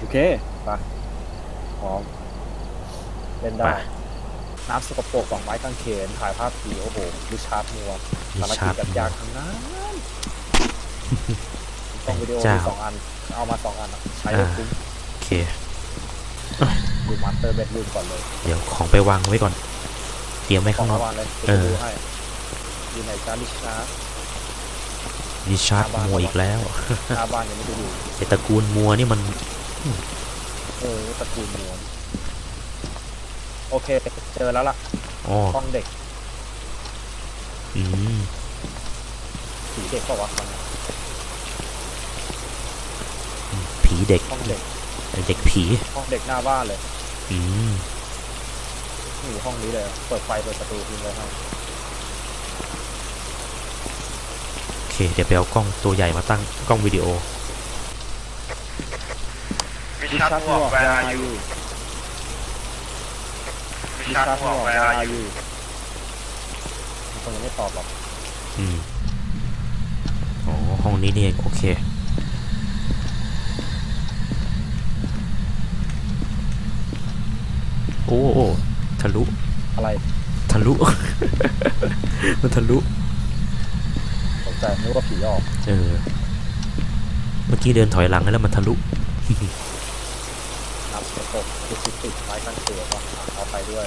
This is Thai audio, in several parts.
โอเคไปพร้อมเล่นได้ไปน้ำสกปรกสองไม้กางเขนถ่ายภาพผีโอ้โหริชาร์ดมัวริภารชากิร์จดแบบยากทั้งนั้นต้องวิดีโอเจ้ามีสองอัน เอามาสองอันอะใช้ได้คุ้มโอเคดูมาสเตอร์เบดรูมก่อนเลย เดี๋ยวของไปวางไว้ก่อน เตรียมไว้ขอข้างงนอกวานเลยเอจะอดูให้อยู่ไหนจ้าริชาร์ดริชาร์ดหน้าบ้านมัวอีกแล้วหน้าบ้านยังไม่ได้ดูไอตระกูลมัวนี่มัน เออตระกูลมัวโอเค เจอแล้วล่ะอ๋อห้องเด็กอืมผีเด็กก็วะมันยผีเด็กห้องเด็กเด็กผีห้องเด็กหน้าบ้านเลยอืมนี่ห้องนี้เลย เปิดไฟเปิดประตูทิ้งไว้ให้โอเค เดี๋ยวไปเอากล้องตัวใหญ่มาตั้งกล้องวิดีโอ Richard Moore, where are you? ดิ Richard ชาร์ด Moore, บอก where ว่า are อ you? ยู่มันคงยังไม่ตอบหรอกอืมอ๋อห้องนี้นี่เองโอเค โอ้โอ้ทะลุ อะไรทะลุ มันทะลุ ตกใจนึกว่าผีออก เออ เมื่อกี้เดินถอยหลังแล้วมันทะลุ นับกระปกคือสิติดไม้กันเสือว่ะอะเอาไปด้วย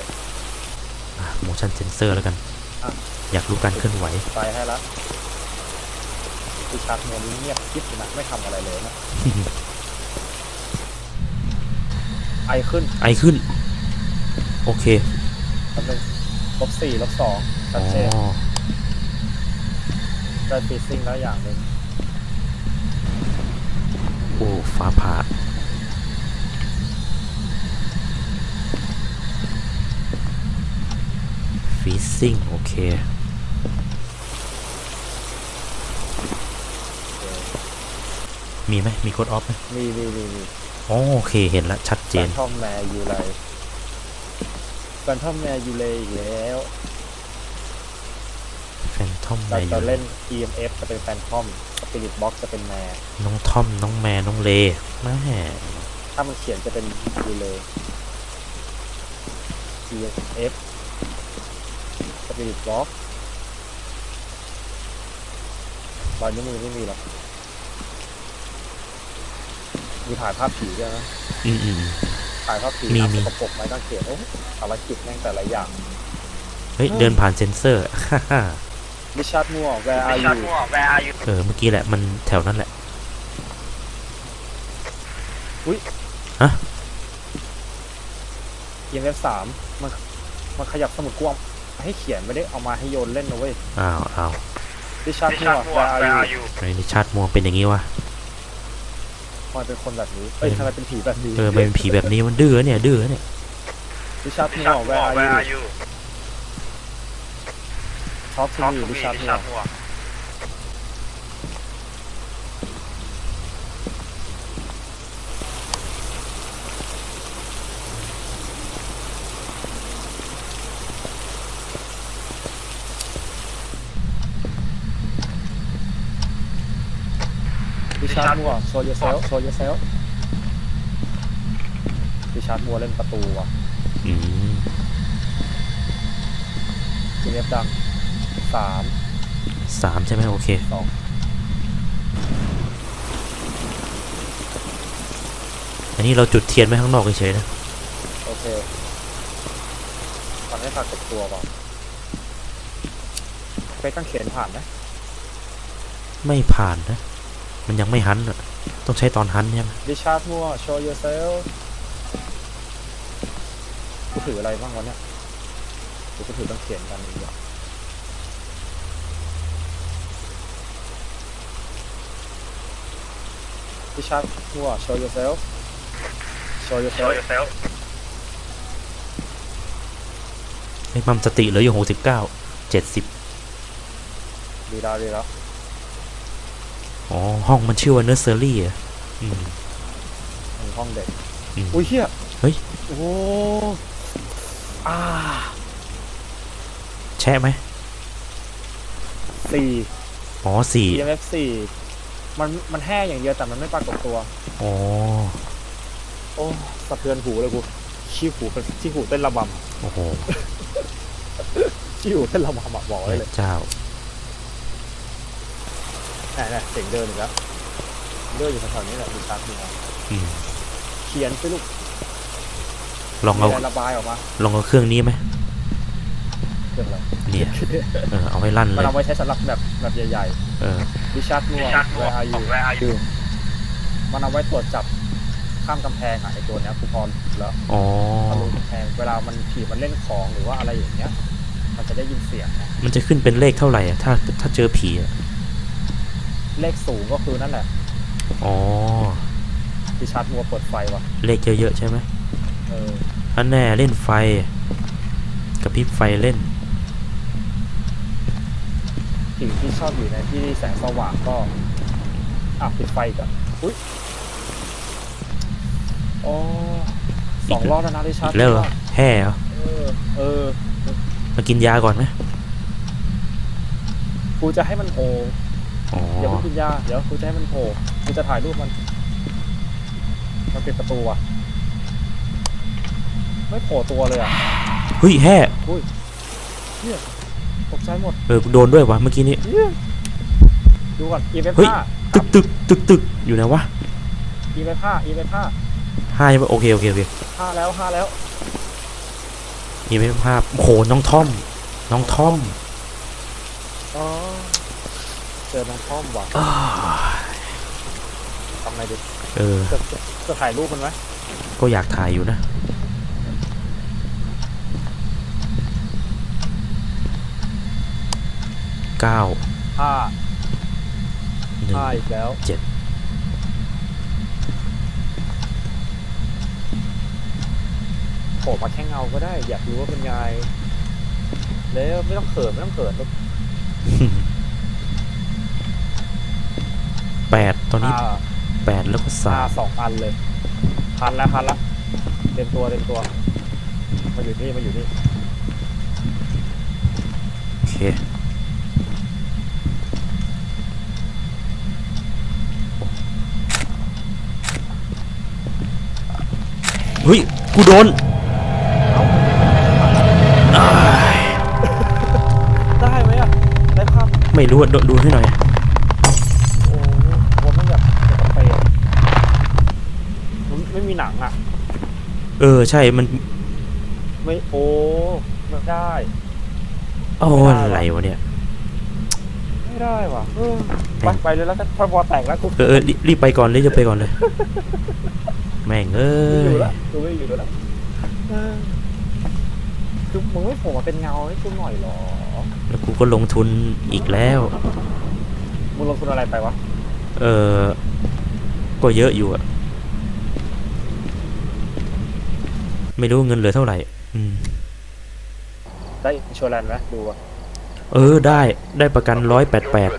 motion sensor แล้วกัน อะ อยากรู้การเคลื่อนไหว ไปให้ละดิชาร์ดเมนี้เงียบกิ๊บอยู่นะไม่ทำอะไรเลยนะ ไอขึ้นไอขึ้น โอเคแป๊บนึงลบสี่ลบสองอ๋ชัดเจนอได้ฟีซิ่งแล้วอย่างหนึ่งโอ้ฟ้าผ่าฟี ซิ่งโอเคมีไหมมีโค้ดออฟไหมมีมีมีมีอ๋อโอเคเห็นแล้วชัดเจแฟนนทอมแมร์ยูไลแฟนทอมแมร์ยูเลยอีกแล้วแฟนทอมแมเราร์จะยูเล่น EMF จะเป็นแฟนทอมสปิริตบ็อกจะเป็นแมร์น้องทอมน้องแมนน้องเลแม่ถ้ามันเขียนจะเป็นยูเลย EMF สปิ ริตบ็อกรอยนิ้วมือไม่มีหรอก มีถ่ายภาพผีด้วยนะอืมอืม ถ่ายภาพผีมีน้ำมีสกปรกไม้กางเขนโอ้ภารกิจแม่งแต่ละอย่าง เฮ้ย เดินผ่านเซ็นเซอร์ ริชาร์ดมัว where are Richard you Moore, where are you? เออ เมื่อกี้แหละ มันแถวนั้นแหละ EMF สามมันมันขยับสมุดกวาง ให้เขียนไม่ได้เอามาให้โยนเล่นนะเว้ยอ้าวอ้าวริชาร์ดมัว Richard Moore, where are where are you you? ไอ้นิชาร์ดมัวเป็นอย่างนี้วะทำไมเป็นคนแบบนี้เอ้ยทำไมเป็นผีแบบนี้เออมันเป็นผีแบบนี้มันดื้อเนี่ยดื้อเนี่ยริชาร์ดมัว Richard where Moore, are where you are you? talk to Talk me to me, ริชาร์ดมัว Richard Moore. ริชาร์ดมัว show yourself show yourself ริชาร์ดมัวเล่นประตูว่ะอืม EMF ดังสามสามใช่ไหมโอเค สองอันนี้เราจุดเทียนไว้ข้างนอกเฉยๆนะโอเคมันไม่ผ่านกับตัวว่ะไปตั้งเขียนผ่านไหมไม่ผ่านนะ มันยังไม่หันอะต้องใช้ตอนหันใช่ไหมริชาร์ดมัว show yourself กูถืออะไรบ้างวะเนี่ยกูก็ถือตั้งเขียนกันดีกว่าริชาร์ดมัว show yourself show Show yourself yourself. ไอ้มัมสติเหลืออยู่หกสิบเก้าเจ็ดสิบดีแล้วดีแล้ว อ๋อ ห้องมันชื่อว่าเนอร์เซอรี่อะอืมมีห้องเด็กอืมอุ้ยเฮียเฮ้ย โอ้อ่าแช่ไหมสี่อ๋อสี่ EMF สี่มันมันแห้อย่างเดียวแต่มันไม่ปรากฏตัว อ๋อะเทือนหูเลยกูชี้หูชี้หูเต้นระบโอ้โหำชี้หูเต้นระบำอะบอกไว้แม่เลย เจ้า แน่ๆเสียงเดินอีกแล้วเดินอยู่แถวๆนี้แหละมีชักมีนะอืมเขียนไปลูกลองมีเอาอะไรระบายออกมาลองเอาเครื่องนี้ไหมเรื่องอะไรเนี่ยเออเอาไว้ลั่นมันเลยเอาไว้ใช้สำหรับแบบแบบใหญ่เออๆดิชาร์ดนัววิชัดเววอลาร์อยู่แวร์อายุมันเอาไว้ตรวจจับข้ามกำแพงอะไอตัวเนี้ยกูพอแล้ว อ๋อทะลุกำแพงเวลามันขี่มันเล่นของหรือว่าอะไรอย่างเงี้ย มันจะได้ยินเสียงนะมันจะขึ้นเป็นเลขเท่าไหร่อะถ้าถ้าเจอผีอะ เลขสูงก็คือนั่นแหละอ๋อดิชาร์ดนัวเปิดไฟว่ะเลขเยอะๆใช่ไหมเอออันแน่เล่นไฟกับพริบไฟเล่นผีที่ชอบอยู่ในที่แสงสว่างก็อะปิดไฟก่อนอุ้ยอ๋อสองรอบแล้วนะดิชาอีร์ดกแล้วเหรอแห่เหรอเออเออมากินยาก่อนไหมกูจะให้มันโผล่อ๋ ออย่าเพิ่งกินยา เดี๋ยวกูจะให้มันโผล่กูจะถ่ายรูปมัน มันปิดประตูอะ ไม่โผล่ตัวเลยอะ เฮ้ยแห่อุ้ยเนี่ยตกใจหมดเออกูโดนด้วยวะเมื่อกี้นี้เนี่ยดูก่อน e ีเเฮ้ย ห้าตึกตึกตึกตึกอยู่ไหนวะ e ีห้า e ีห้าห้าใช่ปะโอเคโอเคโอเคห้าแล้วห้าแล้วมีไม่ภาพโอ้โหน้องท่อม น้องท่อม อ๋อ เจอน้องท่อมว่ะทำไงดีเออ จะจะจะถ่ายรูปมันไหมก็อยากถ่ายอยู่นะ เก้าห้าหนึ่งห้าอีกแล้วเจ็ดโผล่มาแค่เงาก็ได้ อยากรู้ว่าเป็นไงแล้วไม่ต้องเขินไม่ต้องเขิน แปดตอนนี้อ่าแปดแล้วก็สาอ่ามสองอันเลย พันแล้วพันแล้วเต็มตัวเต็มตัว มาอยู่นี่มาอยู่นี่โอเคเฮ้ย กูโดนได้ไหมอะได้ภาพไม่รู้อะดูดูให้หน่อย โอ้ว่ามันแบบจะไปอะมันไม่มีหนังอะ เออ ใช่มันไม่โอ้ไม่ได้โอ้ไม่ได้อะไรวะเนี่ย ไม่ได้ว่ะเออไปไปเลยแล้วกันพอพอแต่งแล้วกูเออเออรีรีบไปก่อนรีบไปก่อนเลย แม่งเอ้ไม่ยอยู่แล้วกูไม่อยู่แล้วเออคือมึงไม่โผล่มาเป็นเงาให้กูหน่อยเหรอแล้วกูก็ลงทุนอีกแล้ว มึงลงทุนอะไรไปวะ เออก็เยอะอยู่อะ ไม่รู้เงินเหลือเท่าไหร่ อืม ได้อินชัวแลนด์ไหมดูอะเออได้ได้ประกันร้อยแปดแปด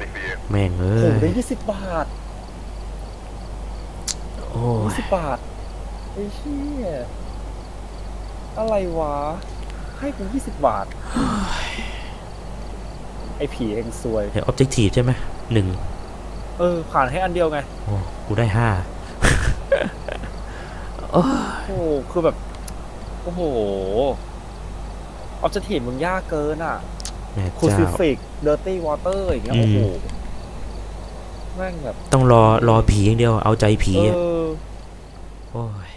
แม่งเอ้โอ้ยได้ยี่สิบบาทโอ้ยี่ยสิบบาทไอ้เหี้ยอะไรวะ ให้กูยี่สิบบาท ไอ้ผีเองซวย เห็นออบเจกตีฟใช่ไหมหนึ่งเออ ผ่านให้อันเดียวไง โอ้กูได้ห้าโอ้ยโอ้โหคือแบบ โอ้โห ออบจะถีบมึงยากเกินอะแม่คูซิเจ้าฟิกเดอร์ตี้วอเตอร์อย่างเงี้ยอืมโอ้โหแม่งแบบต้องรอรอผีอย่างเดียว เอาใจผีเออะอ โอ้ย